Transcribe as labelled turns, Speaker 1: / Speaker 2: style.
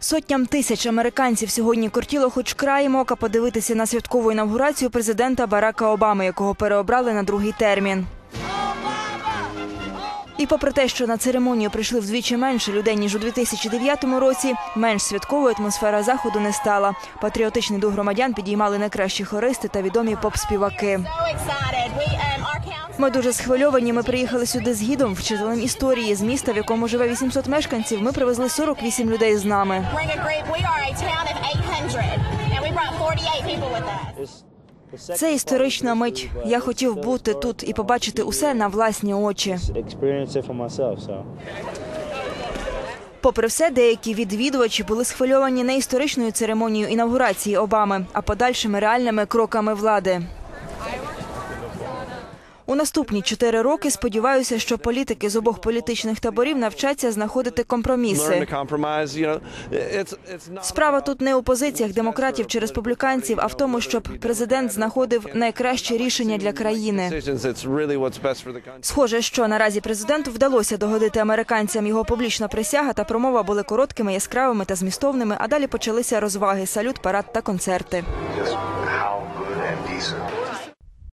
Speaker 1: Сотням тисяч американців сьогодні кортіло хоч краєм ока подивитися на святкову інавгурацію президента Барака Обами, якого переобрали на другий термін. І попри те, що на церемонію прийшли вдвічі менше людей, ніж у 2009 році, менш святковою атмосфера заходу не стала. Патріотичний дух громадян підіймали найкращі хористи та відомі поп-співаки. Ми дуже схвильовані. Ми приїхали сюди з гідом, вчителем історії з міста, в якому живе 800 мешканців. Ми привезли 48 людей з нами.
Speaker 2: Bring a group. We are a town of 800, and we brought 48 people with us.
Speaker 1: Це історична мить. Я хотів бути тут і побачити усе на власні очі. Попри все, деякі відвідувачі були схвильовані не історичною церемонією інавгурації Обами, а подальшими реальними кроками влади. У наступні чотири роки сподіваюся, що політики з обох політичних таборів навчаться знаходити компроміси. Справа тут не у позиціях демократів чи республіканців, а в тому, щоб президент знаходив найкраще рішення для країни. Схоже, що наразі президенту вдалося догодити американцям. Його публічна присяга та промова були короткими, яскравими та змістовними. А далі почалися розваги, салют, парад та концерти.